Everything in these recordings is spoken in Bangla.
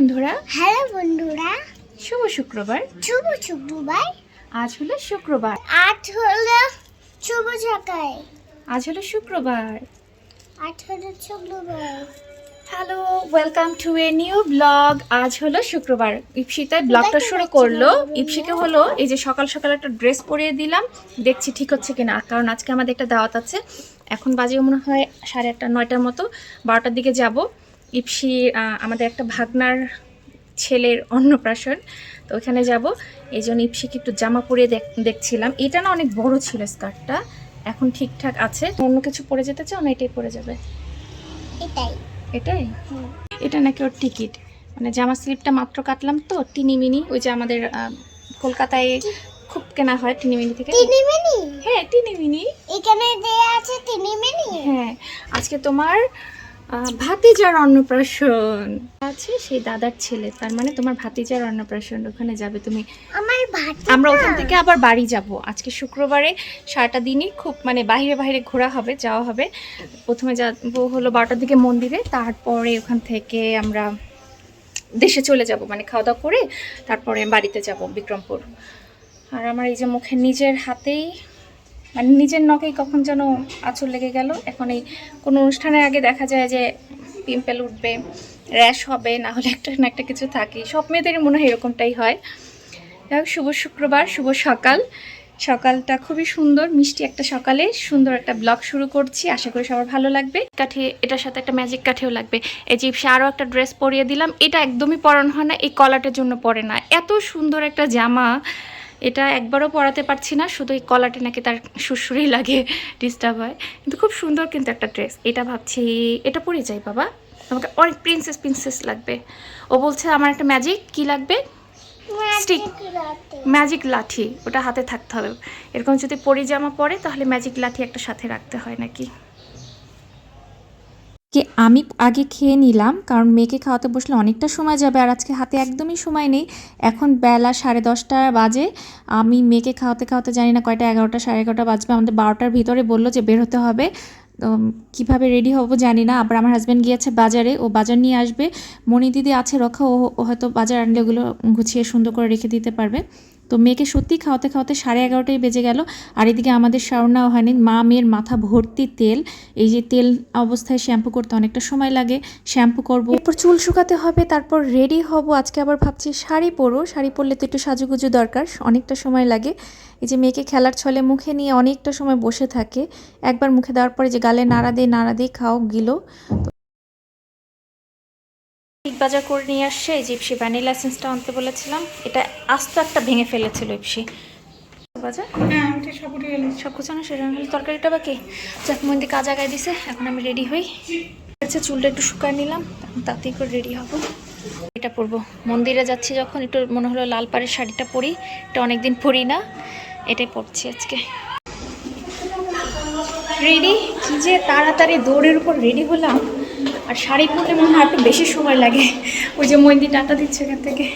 বন্ধুরা। হ্যালো বন্ধুরা। শুভ শুক্রবার। শুভ শুক্রবার। আজ হলো শুক্রবার। আজ হলো শুভ সকাল। আজ হলো শুক্রবার। আজ হলো শুক্রবার। Hello welcome to a new blog আজ হলো শুক্রবার। ইপসিতে ব্লগটা শুরু করল। ইপসিকে হলো এই যে সকাল সকাল একটা ড্রেস পরিয়ে দিলাম। দেখছি ঠিক হচ্ছে কিনা। কারণ আজকে আমাদের একটা দাওয়াত আছে। এখন বাজে মনে হয় সাড়ে আটটা নয়টার মতো। বারোটার দিকে যাব। ইপসি আমাদের একটা ভাগনার ছেলের অন্নপ্রাশন। তো ওখানে যাব। এই জন্য ইপসিকে একটু জামা পরে দেখ- দেখছিলাম। এটা না অনেক বড় ছিল স্কার্টটা। এখন ঠিকঠাক আছে। অন্য কিছু পরে যেতে চাও না এটাই পরে যাবে? এটাই। এটাই? এটা নাকি ওর টিকিট। মানে জামা স্লিপটা মাত্র কাটলাম তো টিনি মিনি ওই যে আমাদের কলকাতায় খুব কেনা হয় টিনি মিনি থেকে। তিনি মিনি হ্যাঁ টিনি মিনি এখানে দেয়া আছে তিনি মিনি হ্যাঁ। আজকে তোমার ভাতিজার অন্নপ্রাশন। আছে সেই দাদার ছেলে তার মানে তোমার ভাতিজার অন্নপ্রাশন ওখানে যাবে তুমি। আমার আমরা ওখান থেকে আবার বাড়ি যাব। আজকে শুক্রবারে সারাটা দিনই খুব মানে বাইরে বাইরে ঘোরা হবে যাওয়া হবে। প্রথমে যাব হলো বারোটার দিকে মন্দিরে তারপরে ওখান থেকে আমরা দেশে চলে যাব মানে খাওয়া দাওয়া করে তারপরে বাড়িতে যাব বিক্রমপুর। আর আমার এই যে মুখে নিজের হাতেই মানে নিজের নখেই কখন যেন আঁচড় লেগে গেল। এখন এই কোনো অনুষ্ঠানের আগে দেখা যায় যে পিম্পেল উঠবে, র্যাশ হবে, না হলে একটা না একটা কিছু থাকে। সব মেয়েদেরই মনে হয় এরকমটাই হয়। যাই শুভ শুক্রবার, শুভ সকাল। সকালটা খুবই সুন্দর, মিষ্টি একটা সকালে। সুন্দর একটা ব্লগ শুরু করছি। আশা করি সবার ভালো লাগবে। কাঠি, এটার সাথে একটা ম্যাজিক কাঠিও লাগবে। এই জিপসে আরও একটা ড্রেস পরিয়ে দিলাম। এটা একদমই পরানো হয় না, এই কলাটের জন্য পরে না। এত সুন্দর একটা জামা। এটা একবারও পরাতে পারছি না শুধু এই কলাটে নাকি তার সুরসুরি লাগে ডিস্টার্ব হয়। কিন্তু খুব সুন্দর কিন্তু একটা ড্রেস এটা ভাবছি এটা পরে যাই বাবা। আমাকে অনেক প্রিন্সেস প্রিন্সেস লাগবে। ও বলছে আমার একটা ম্যাজিক কি লাগবে? স্টিক ম্যাজিক লাঠি ওটা হাতে থাকতে হবে। এরকম যদি পরি জামা পরে তাহলে ম্যাজিক লাঠি একটা সাথে রাখতে হয় নাকি? কি, আমি আগে খেয়ে নিলাম, কারণ মেয়েকে খাওয়াতে বসলে অনেকটা সময় যাবে আর আজকে হাতে একদমই সময় নেই। এখন বেলা সাড়ে দশটা বাজে। আমি মেয়েকে খাওয়াতে খাওয়াতে জানি না কয়টা, এগারোটা, সাড়ে এগারোটা বাজবে। আমাদের বারোটার ভিতরে বলল যে বের হতে হবে। কীভাবে রেডি হব জানি না। আবার আমার হাজব্যান্ড গিয়েছে বাজারে, ও বাজার নিয়ে আসবে। মণি দিদি আছে রক্ষা ও হয়তো বাজার আনলে ওগুলো গুছিয়ে সুন্দর করে রেখে দিতে পারবে। তো মেয়েকে সত্যি খাওয়াতে খাওয়াতে সাড়ে এগারোটাই বেজে গেল। আর এদিকে আমাদের শাওনাও হয়নি। মা, মেয়ের মাথা ভর্তি তেল। এই যে তেল অবস্থায় শ্যাম্পু করতে অনেকটা সময় লাগে। শ্যাম্পু করব। এরপর চুল শুকাতে হবে, তারপর রেডি হব। আজকে আবার ভাবছি শাড়ি পরো শাড়ি পরলে তো একটু সাজুগুজু দরকার, অনেকটা সময় লাগে। এই যে মেয়েকে খেলার ছলে মুখে নিয়ে অনেকটা সময় বসে থাকে। একবার মুখে দেওয়ার পরে যে গালে নাড়া দিয়ে নাড়া দিয়ে খাও, গিলো। ঠিক বাজার করে নিয়ে আসছে। এই জিপসি ভ্যানিলা এসেন্সটা আনতে বলেছিলাম এটা আস্ত একটা ভেঙে ফেলেছিল ইপসি। বাজার? সব না হলে তরকারিটা বাকি? যাক মন্দি কাজ আগায় দিছে এখন আমি রেডি হই। আচ্ছা চুলটা একটু শুকায় নিলাম তাতেই করে রেডি হব। এটা পরবো। মন্দিরে যাচ্ছি যখন একটু মনে হলো লাল পাড়ের শাড়িটা পরি এটা অনেকদিন পরি না এটাই পরছি আজকে। রেডি কি যে তাড়াতাড়ি দৌড়ের উপর রেডি হলাম আর শাড়ি পরতে মনে হয় একটু বেশি সময় লাগে। ওই যে মন্দির টাটা দিচ্ছে এখান থেকে।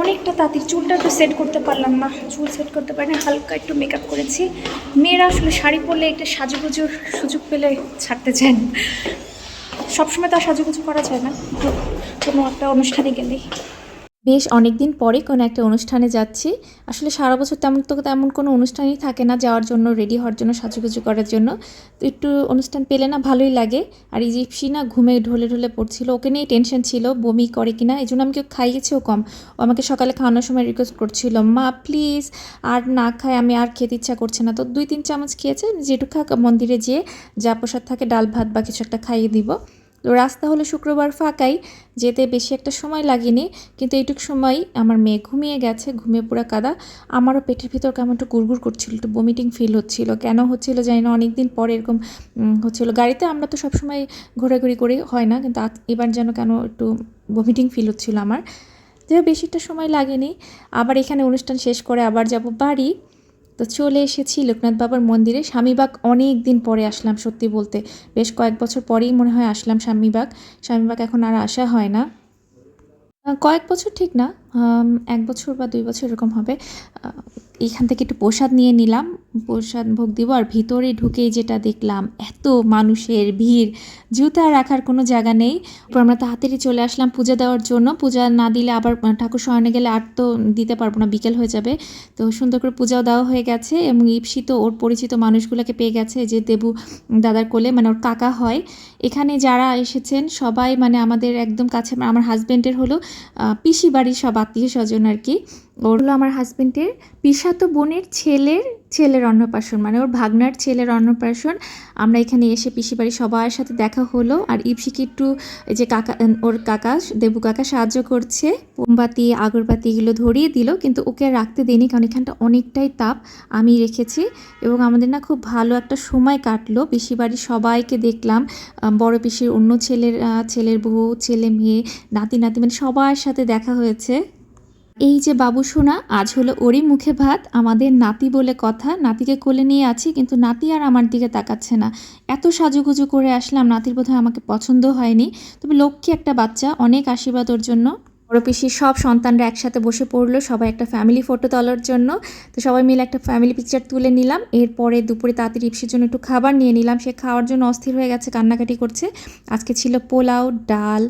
অনেকটা তাঁতি, চুলটা একটু সেট করতে পারলাম না, চুল সেট করতে পারিনি হালকা একটু মেকআপ করেছি। মেয়েরা আসলে শাড়ি পরলে একটা সাজুগুজুর সুযোগ পেলে ছাড়তে চান সবসময় তো আর সাজুগুজু করা যায় না। কোনো একটা অনুষ্ঠানে গেলেই। বেশ অনেক দিন পরে কোনো একটা অনুষ্ঠানে যাচ্ছি। আসলে সারা বছর তেমন তো তেমন কোনো অনুষ্ঠানই থাকে না যাওয়ার জন্য রেডি হওয়ার জন্য, সাজুগুজু করার জন্য। তো একটু অনুষ্ঠান পেলে না ভালোই লাগে। আর এই জিপসি না ঘুমে ঢলে ঢলে পড়ছিল, ওকে নিয়েই টেনশন ছিল, বমি করে কি না এই জন্য আমি কেউ খাইয়েছিও কম। ও আমাকে সকালে খাওয়ানোর সময় রিকোয়েস্ট করছিল, মা প্লিজ আর না খায় আমি আর খেতে ইচ্ছা করছে না। তো দুই, তিন চামচ খেয়েছে, যেটুকু মন্দিরে যেয়ে যা প্রসাদ থাকে, ডাল, ভাত বা কিছু একটা খাইয়ে দিব। তো রাস্তা হলো শুক্রবার ফাঁকাই, যেতে বেশি একটা সময় লাগেনি, কিন্তু এইটুকু সময় আমার মেয়ে ঘুমিয়ে গেছে, ঘুমিয়ে পুরো কাদা। আমারও পেটের ভিতর কেমন একটু গুড়গুড় করছিল, একটু বমিটিং ফিল হচ্ছিল। কেন হচ্ছিল জানি না অনেক দিন পরে এরকম হচ্ছিল। গাড়িতে আমরা তো সবসময় ঘোরাঘুরি করি, হয় না, কিন্তু এবার যেন কেন একটু বমিটিং ফিল হচ্ছিল আমার। যে বেশি একটা সময় লাগেনি। আবার এখানে অনুষ্ঠান শেষ করে আবার যাব বাড়ি। তো চলে এসেছি লোকনাথ বাবার মন্দিরে। স্বামীবাগ অনেক দিন পরে আসলাম সত্যি বলতে। বেশ কয়েক বছর পরেই মনে হয় আসলাম স্বামীবাগ। স্বামীবাগ এখন আর আসা হয় না। কয়েক বছর ঠিক না এক বছর বা দুই বছর এরকম হবে। এখান থেকে একটু প্রসাদ নিয়ে নিলাম, প্রসাদ ভোগ দিব আর ভিতরে ঢুকেই যেটা দেখলাম, এত মানুষের ভিড়, জুতা রাখার কোনো জায়গা নেই। তারপর আমরা তাড়াতাড়ি চলে আসলাম পূজা দেওয়ার জন্য। পূজা না দিলে আবার ঠাকুর শয়নে গেলে আর তো দিতে পারব না, বিকেল হয়ে যাবে। তো সুন্দর করে পূজাও দেওয়া হয়ে গেছে এবং ইপসি তো ওর পরিচিত মানুষগুলোকে পেয়ে গেছে, যে দেবু দাদার কোলে মানে ওর কাকা হয়। এখানে যারা এসেছেন সবাই মানে আমাদের একদম কাছে আমার হাজব্যান্ডের হলো। পিসি বাড়ির সব আত্মীয় স্বজন আর কি ওর হলো আমার হাজব্যান্ডের পিসাতো বোনের ছেলের ছেলের অন্নপ্রাশন মানে ওর ভাগনার ছেলের অন্নপ্রাশন। আমরা এখানে এসে পিসি বাড়ির সবার সাথে দেখা হলো। আর ইপসিকে একটু যে কাকা ওর কাকা, দেবু কাকা সাহায্য করছে। মোমবাতি, আগরবাতি এগুলো ধরিয়ে দিল, কিন্তু ওকে রাখতে দেয়নি, কারণ এখানটা অনেকটাই তাপ আমি রেখেছি। এবং আমাদের না খুব ভালো একটা সময় কাটলো। পিসি বাড়ির সবাইকে দেখলাম। বড় পিসির অন্য ছেলের ছেলের বউ, ছেলে, মেয়ে, নাতি নাতি মানে সবার সাথে দেখা হয়েছে। এই যে বাবু সোনা, আজ হলো ওরই মুখে ভাত। আমাদের নাতি বলে কথা, নাতিকে কোলে নিয়ে আছি, কিন্তু নাতি আর আমার দিকে তাকাচ্ছে না। এত সাজুগুজু করে আসলাম, নাতির বোধহয় আমাকে পছন্দ হয়নি। তবে লক্ষ্মী একটা বাচ্চা, অনেক আশীর্বাদ ওর জন্য। বড় পিসির সব সন্তানরা একসাথে বসে পড়ল, সবাই একটা ফ্যামিলি ফটো তোলার জন্য। তো সবাই মিলে একটা ফ্যামিলি পিকচার তুলে নিলাম। এরপরে দুপুরে তাড়াতাড়ি ইপসির জন্য একটু খাবার নিয়ে নিলাম। সে খাওয়ার জন্য অস্থির হয়ে গেছে, কান্নাকাটি করছে। আজকে ছিল পোলাও, ডাল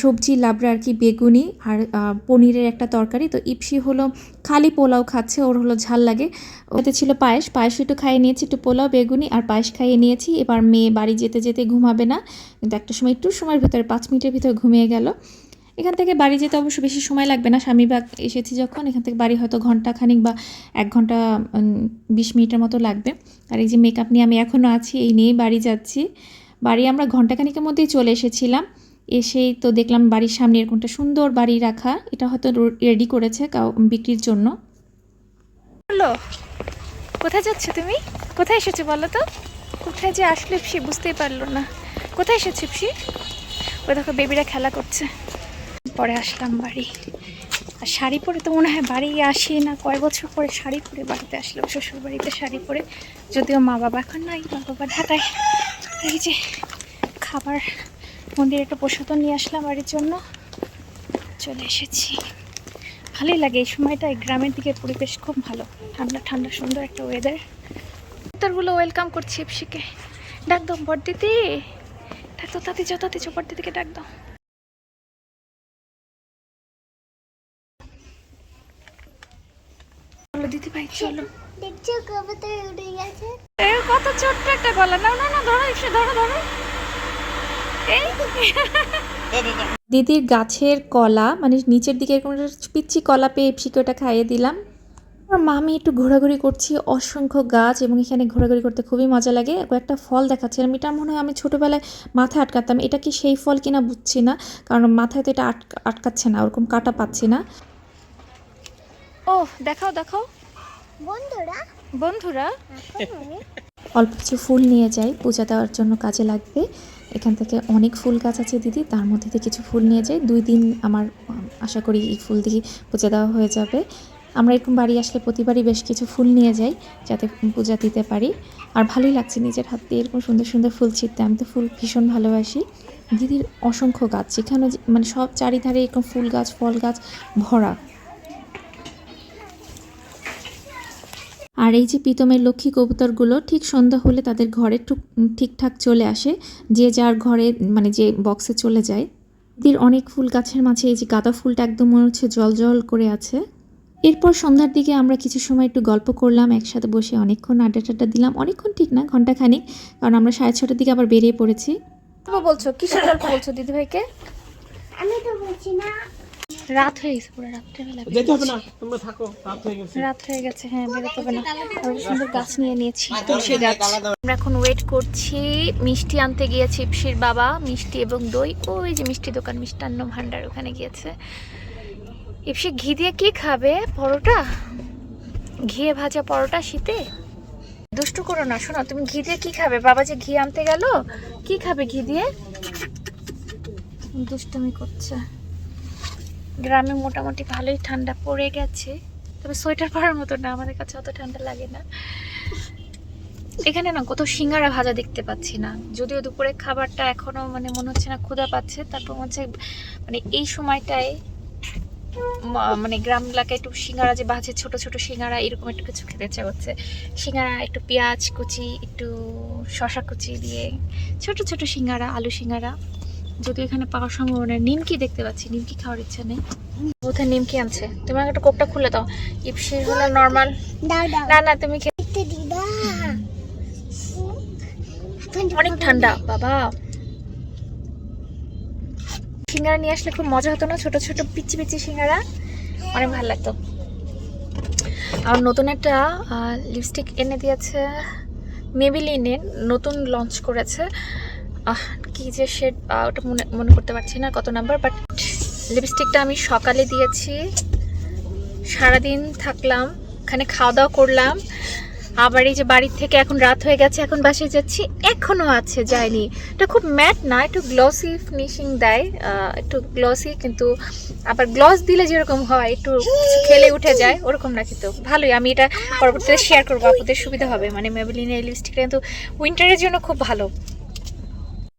সবজি, লাবড়া আর কি বেগুনি আর পনিরের একটা তরকারি। তো ইপসি হলো খালি পোলাও খাচ্ছে, ওর হলো ঝাল লাগে। ওতে ছিল পায়েস পায়েস একটু খাইয়ে নিয়েছি, একটু পোলাও, বেগুনি আর পায়েস খাইয়ে নিয়েছি। এবার মেয়ে বাড়ি যেতে যেতে ঘুমাবে না। কিন্তু একটা সময়, একটু সময়ের ভিতরে, পাঁচ মিনিটের ভিতরে ঘুমিয়ে গেল। এখান থেকে বাড়ি যেতে অবশ্য বেশি সময় লাগবে না। স্বামী বাগ এসেছি যখন, এখান থেকে বাড়ি হয়তো ঘণ্টা খানিক বা এক ঘণ্টা বিশ মিনিটের মতো লাগবে। আর এই যে মেকআপ নিয়ে আমি এখনও আছি, এই নিয়েই বাড়ি যাচ্ছি। বাড়ি আমরা ঘন্টাখানিকের মধ্যেই চলে এসেছিলাম। এসেই তো দেখলাম বাড়ির সামনে এরকমটা সুন্দর বাড়ি রাখা। এটা হয়তো রেডি করেছে কাউ, বিক্রির জন্য। হলো কোথায় যাচ্ছ তুমি? কোথায় এসেছ বলো তো? কোথায় যে আসলে সে বুঝতেই পারল না। কোথায় এসেছে সে ওই দেখো বেবিরা খেলা করছে। পরে আসলাম বাড়ি। আর শাড়ি পরে তো মনে হয় বাড়ি আসি না, কয় বছর পরে শাড়ি পরে বাড়িতে আসলাম শ্বশুর বাড়িতে শাড়ি পরে। যদিও মা বাবা এখন নাই, মা বাবা ঢাকায়। এই যে খাবার, মন্দিরে একটা প্রসাদও নিয়ে আসলাম বাড়ির জন্য। চলে এসেছি। ভালোই লাগে, এই সময়টা এই গ্রামের দিকে পরিবেশ খুব ভালো। ঠান্ডা ঠান্ডা, সুন্দর একটা ওয়েদার উত্তরগুলো ওয়েলকাম করছি ইপসিকে। ডাক দাও বড়দিদি। ডাক দাও তাতে যাও তাতে যাও, বড়দিদিকে ডাক চলো। দিদি ভাই চলো দেখছ কবুতর উড়ে গেছে? এ কত ছোট্ট একটা গলা। না না না ধরো এসে ধরো ধরো। এই। দিদির গাছের কলা মানে নিচের দিকে এরকম পিচ্ছি কলা পেয়ে ইপসিকে ওটা খাইয়ে দিলাম। আর মামি একটু ঘোরাঘুরি করছি অসংখ্য গাছ এবং এখানে ঘোরাঘুরি করতে খুবই মজা লাগে। একটা ফল দেখাচ্ছিলাম এটা মনে হয় আমি ছোটোবেলায় মাথায় আটকাতাম। এটা কি সেই ফল কিনা বুঝছি না কারণ মাথায় তো এটা আটকা আটকাচ্ছে না ওরকম কাটা পাচ্ছি না। ও দেখাও দেখাও। বন্ধুরা বন্ধুরা। অল্প কিছু ফুল নিয়ে যাই পূজা দেওয়ার জন্য কাজে লাগবে। এখান থেকে অনেক ফুল গাছ আছে দিদি তার মধ্যে থেকে কিছু ফুল নিয়ে যাই। দুই দিন আমার আশা করি এই ফুল দিয়ে পূজা দেওয়া হয়ে যাবে। আমরা এরকম বাড়ি আসলে প্রতিবারই বেশ কিছু ফুল নিয়ে যাই যাতে পূজা দিতে পারি। আর ভালোই লাগছে নিজের হাত দিয়ে এরকম সুন্দর সুন্দর ফুল ছিটতে আমি তো ফুল ভীষণ ভালোবাসি। দিদির অসংখ্য গাছ যেখানে যে- মানে সব চারিধারে এরকম ফুল গাছ ফল গাছ ভরা। আর এই যে পিতমের লক্ষ্মী কবুতরগুলো ঠিক সন্ধ্যা হলে তাদের ঘরে টুক ঠিকঠাক চলে আসে। যে যার ঘরে মানে যে বক্সে চলে যায়। দিদির অনেক ফুল গাছের মাঝে এই যে গাঁদা ফুলটা একদম মনে হচ্ছে জল জল করে আছে। এরপর সন্ধ্যার দিকে আমরা কিছু সময় একটু গল্প করলাম একসাথে বসে অনেকক্ষণ আড্ডা টাড্ডা দিলাম। অনেকক্ষণ ঠিক না ঘন্টাখানিক কারণ আমরা সাড়ে ছটার দিকে আবার বেরিয়ে পড়েছি। বলছো কিসের গল্প বলছো দিদি ভাইকে আমি তো বলছি না রাত হয়ে গেছে পুরো রাত্রেবেলা যেতে হবে না তোমরা থাকো রাত হয়ে গেছে। রাত হয়ে গেছে হ্যাঁ বেরোতে হবে না। আর সুন্দর গাছ নিয়ে নিয়েছি তুলসী গাছ। আমরা এখন ওয়েট করছি মিষ্টি আনতে গিয়েছে ইপসির বাবা মিষ্টি এবং দই। ওই যে মিষ্টি দোকান মিষ্টান্ন ভান্ডার ওখানে গিয়েছে। ইপসি ঘি দিয়ে কি খাবে পরোটা? ঘিয়ে ভাজা পরোটা শীতে? দুষ্টু করো না শোনো তুমি ঘি দিয়ে কি খাবে? বাবা যে ঘি আনতে গেল কি খাবে ঘি দিয়ে? দুষ্টুমি করছে। গ্রামে মোটামুটি ভালোই ঠান্ডা পড়ে গেছে। তবে সোয়েটার পরার মতো না, আমাদের কাছে অত ঠান্ডা লাগে না। এখানে না কত সিঙ্গারা ভাজা দেখতে পাচ্ছি না। যদিও দুপুরে খাবারটা এখনও মানে মনে হচ্ছে না ক্ষুধা পাচ্ছে। তারপর হচ্ছে মানে এই সময়টায় মানে গ্রাম এলাকায় একটু সিঙ্গারা যে বাজে ছোট ছোট সিঙ্গারা, এরকম একটু কিছু খেতে ইচ্ছা করছে। সিঙ্গারা, একটু পেঁয়াজ কুচি, একটু শশা কুচি দিয়ে ছোট ছোট সিঙ্গারা, আলু সিঙ্গারা। যদিও এখানে পাওয়ার সম্ভাবনা। নিমকি দেখতে পাচ্ছি নিমকি খাওয়ার ইচ্ছা নেই। কোথায় নিমকি আনছে? তুমি আমাকে একটা কোপটা খুলে দাও। ইপসির হলো নর্মাল না না তুমি অনেক ঠান্ডা বাবা। সিঙ্গারা নিয়ে আসলে খুব মজা হতো না ছোট ছোট পিচি পিচি সিঙ্গারা? অনেক ভালো লাগতো। আর নতুন একটা লিপস্টিক এনে দিয়েছে মেবিলিনের নতুন লঞ্চ করেছে। কি যে শেড ওটা মনে মনে করতে পারছি না কত নাম্বার বাট লিপস্টিকটা আমি সকালে দিয়েছি। সারাদিন থাকলাম, ওখানে খাওয়া দাওয়া করলাম। আবার এই যে বাড়ির থেকে এখন রাত হয়ে গেছে, এখন বাসায় যাচ্ছি, এখনও আছে, যায়নি। এটা খুব ম্যাট না, একটু গ্লসি ফিনিশিং দেয় একটু গ্লসি কিন্তু আবার গ্লস দিলে যেরকম হয়, একটু খেলে উঠে যায়, ওরকম না কিন্তু ভালোই, আমি এটা পরবর্তীতে শেয়ার করব, আপনাদের সুবিধা হবে। মানে মেবেলিনের লিপস্টিকটা কিন্তু উইন্টারের জন্য খুব ভালো।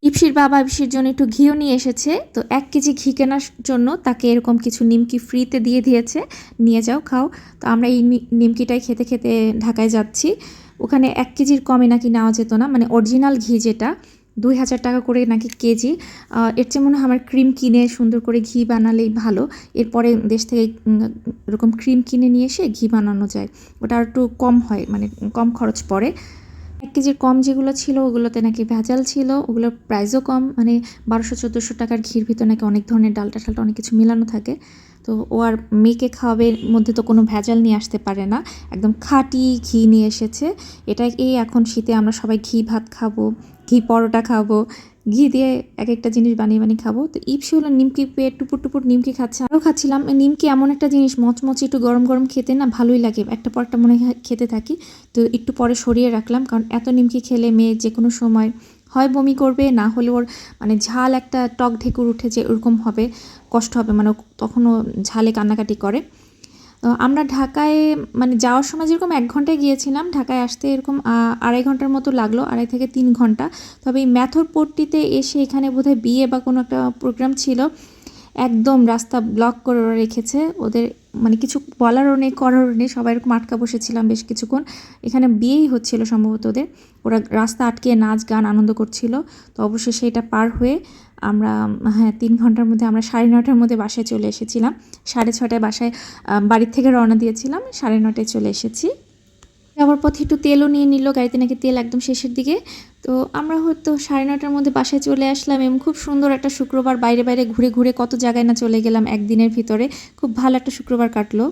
ইপসির বাবা ইপসির জন্য একটু ঘিও নিয়ে এসেছে, তো এক কেজি ঘি কেনার জন্য তাকে এরকম কিছু নিমকি ফ্রিতে দিয়ে দিয়েছে, নিয়ে যাও, খাও। তো আমরা এই নিমকিটাই খেতে খেতে ঢাকায় যাচ্ছি। ওখানে এক কেজির কমে নাকি নেওয়া যেত না মানে অরিজিনাল ঘি যেটা, দুই হাজার টাকা করে নাকি কেজি। এর চেয়ে মনে হয় আমার ক্রিম কিনে সুন্দর করে ঘি বানালেই ভালো। এরপরে দেশ থেকে এরকম ক্রিম কিনে নিয়ে এসে ঘি বানানো যায়। ওটা একটু কম হয় মানে কম খরচ পড়ে। এক কেজির কম যেগুলো ছিল, ওগুলোতে নাকি ভেজাল ছিল, ওগুলোর প্রাইসও কম। মানে বারোশো, চোদ্দোশো টাকার ঘির ভিতরে নাকি অনেক ধরনের ডালটা টালটা অনেক কিছু মিলানো থাকে। তো ও আর মেয়েকে খাওয়াবে মধ্যে তো কোনো ভেজাল নিয়ে আসতে পারে না। একদম খাঁটি ঘি নিয়ে এসেছে। এটাই এই এখন শীতে আমরা সবাই ঘি ভাত খাব, ঘি পরোটা খাব, ঘি দিয়ে এক একটা জিনিস বানিয়ে বানিয়ে খাব। তো ইপসি হলো নিমকি পেয়ে টুপুর টুপুর নিমকি খাচ্ছে। আরও খাচ্ছিলাম নিমকি এমন একটা জিনিস, মচমচে একটু গরম গরম খেতে না ভালোই লাগে। একটা পর একটা মনে খেতে থাকি। তো একটু পরে সরিয়ে রাখলাম, কারণ এত নিমকি খেলে মেয়ে যে কোনো সময় হয় বমি করবে, না হলে ওর মানে ঝাল একটা টক ঢেকুর উঠে যে ওরকম হবে। কষ্ট হবে মানে তখনও ঝালে কান্নাকাটি করে। আমরা ঢাকায় মানে যাওয়ার সময় যেরকম এক ঘন্টায় গিয়েছিলাম, ঢাকায় আসতে এরকম আড়াই ঘণ্টার মতো লাগল, আড়াই থেকে তিন ঘণ্টা। তবে এই ম্যাথর পট্টিতে এসে এখানে বোধহয় বিয়ে বা কোনো একটা প্রোগ্রাম ছিল, একদম রাস্তা ব্লক করে রেখেছে। ওদের মানে কিছু বলারও নেই করারও নেই, সবাই এরকম আটকা বসেছিলাম বেশ কিছুক্ষণ। এখানে বিয়েই হচ্ছিল সম্ভবত ওদের। ওরা রাস্তা আটকে নাচ, গান আনন্দ করছিল। তো অবশ্যই সেটা পার হয়ে আমরা হ্যাঁ তিন ঘণ্টার মধ্যে আমরা সাড়ে নটার মধ্যে বাসায় চলে এসেছিলাম। সাড়ে ছটায় বাসায় বাড়ির থেকে রওনা দিয়েছিলাম। সাড়ে নটায় চলে এসেছি। যাওয়ার পথে একটু তেলও নিয়ে নিল, গাড়িতে নাকি তেল একদম শেষের দিকে। তো আমরা হয়তো সাড়ে নটার মধ্যে বাসায় চলে আসলাম এবং খুব সুন্দর একটা শুক্রবার বাইরে বাইরে ঘুরে ঘুরে কত জায়গায় না চলে গেলাম একদিনের ভিতরে। খুব ভালো একটা শুক্রবার কাটলো।